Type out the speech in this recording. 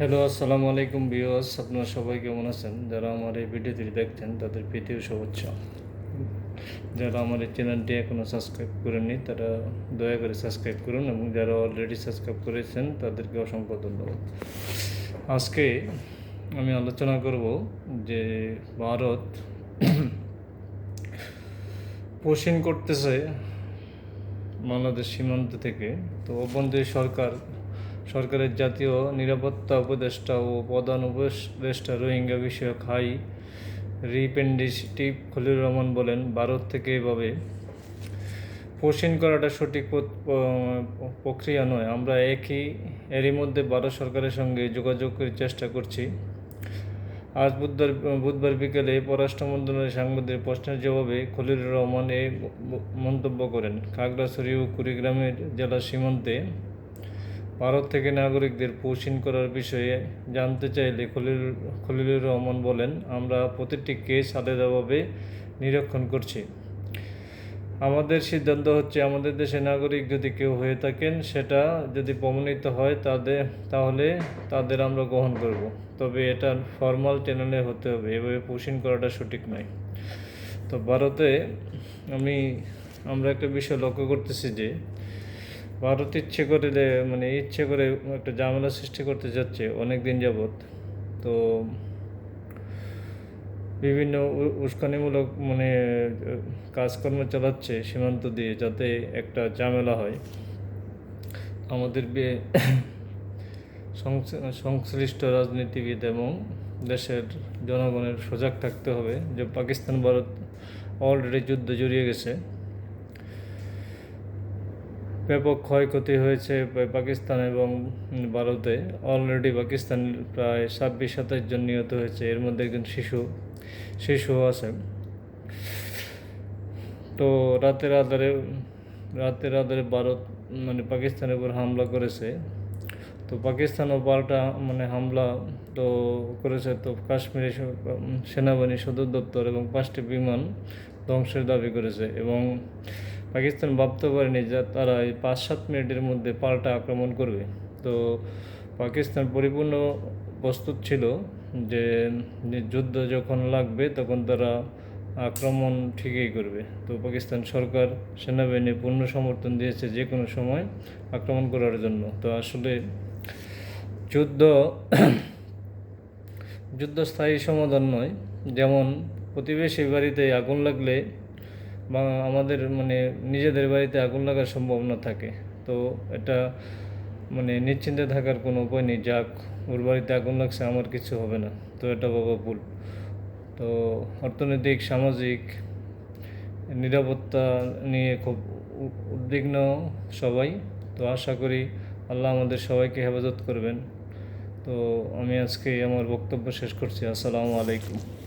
Hello, আসসালামু আলাইকুম বিওস আপনারা সবাই কেমন আছেন? যারা আমার এই ভিডিওটি দেখছেন, তাদের প্রীতীয় শুভেচ্ছা। যারা আমার এই চ্যানেলটি এখনও সাবস্ক্রাইব করেননি, তারা দয়া করে সাবস্ক্রাইব করুন এবং যারা অলরেডি সাবস্ক্রাইব করেছেন, তাদেরকে অসংখ্য ধন্যবাদ। আজকে আমি আলোচনা করব যে ভারত পোষণ করতেছে বাংলাদেশ সীমান্ত থেকে। তো অভ্যন্তরীণ সরকার সরকারের জাতীয় নিরাপত্তা উপদেষ্টা ও প্রধান উপদেষ্টা রোহিঙ্গা বিষয়ক হাই রিপ্রেজেন্টেটিভ খলিল রহমান বলেন, ভারত থেকে এভাবে পোষণ করাটা সঠিক প্রক্রিয়া নয়। আমরা একই, এরই মধ্যে ভারত সরকারের সঙ্গে যোগাযোগের চেষ্টা করছি। আজ বুধবার বুধবার বিকেলে পররাষ্ট্র মন্ত্রণালয়ের সাংবাদিক প্রশ্নের জবাবে খলিলুর রহমান এ মন্তব্য করেন। খাগড়াছড়ি ও কুড়িগ্রামের জেলা সীমান্তে ভারত থেকে নাগরিকদের পৌঁছিন করার বিষয়ে জানতে চাইলে খলিল, খলিলুর রহমান বলেন, আমরা প্রতিটি কেস আলাদাভাবে নিরীক্ষণ করছি। আমাদের সিদ্ধান্ত হচ্ছে, আমাদের দেশের নাগরিক যদি কেউ হয়ে থাকেন, সেটা যদি প্রমাণিত হয় তাদের তাহলে তাদের আমরা গ্রহণ করব। তবে এটা ফর্মাল চ্যানেলে হতে হবে। এভাবে পোষণ করাটা সঠিক নয়। তো ভারতে আমি, আমরা একটা বিষয় লক্ষ্য করতেছি যে ভারত ইচ্ছে করে মানে ইচ্ছে করে একটা ঝামেলা সৃষ্টি করতে যাচ্ছে অনেক দিন যাবৎ। তো বিভিন্ন উস্কানিমূলক মানে কাজকর্ম চালাচ্ছে সীমান্ত দিয়ে যাতে একটা ঝামেলা হয়। আমাদের সংশ্লিষ্ট রাজনীতিবিদ এবং দেশের জনগণের সজাগ থাকতে হবে যে পাকিস্তান ভারত অলরেডি যুদ্ধ জড়িয়ে গেছে। ব্যাপক ক্ষয়ক্ষতি হয়েছে পাকিস্তান এবং ভারতে। অলরেডি পাকিস্তান প্রায় ছাব্বিশ সাতাশ জন নিহত হয়েছে। এর মধ্যে একজন শিশু শিশুও আছে। তো রাতের আধারে রাতের আধারে ভারত মানে পাকিস্তানের উপর হামলা করেছে। তো পাকিস্তানও পাল্টা মানে হামলা তো করেছে। তো কাশ্মীরে সেনাবাহিনী সদর দপ্তর এবং পাঁচটি বিমান ধ্বংসের দাবি করেছে এবং পাকিস্তান ভাবতে পারেনি যে তারা এই পাঁচ সাত মিনিটের মধ্যে পাল্টা আক্রমণ করবে। তো পাকিস্তান পরিপূর্ণ প্রস্তুত ছিল যে যুদ্ধ যখন লাগবে তখন তারা আক্রমণ ঠিকই করবে। তো পাকিস্তান সরকার সেনাবাহিনী পূর্ণ সমর্থন দিয়েছে যে কোনো সময় আক্রমণ করার জন্য। তো আসলে যুদ্ধ যুদ্ধ স্থায়ী সমাধান নয়। যেমন প্রতিবেশী বাড়িতে আগুন লাগলে বা আমাদের মানে নিজেদের বাড়িতে আগুন লাগার সম্ভাবনা থাকে। তো এটা মানে নিশ্চিন্তে থাকার কোনো উপায় নেই, যাক, ওর বাড়িতে আগুন লাগছে, আমার কিছু হবে না। তো এটা বাবা ভুল। তো অর্থনৈতিক, সামাজিক, নিরাপত্তা নিয়ে খুব উদ্বিগ্ন সবাই। তো আশা করি আল্লাহ আমাদের সবাইকে হেফাজত করবেন। তো আমি আজকে আমার বক্তব্য শেষ করছি। আসসালামু আলাইকুম।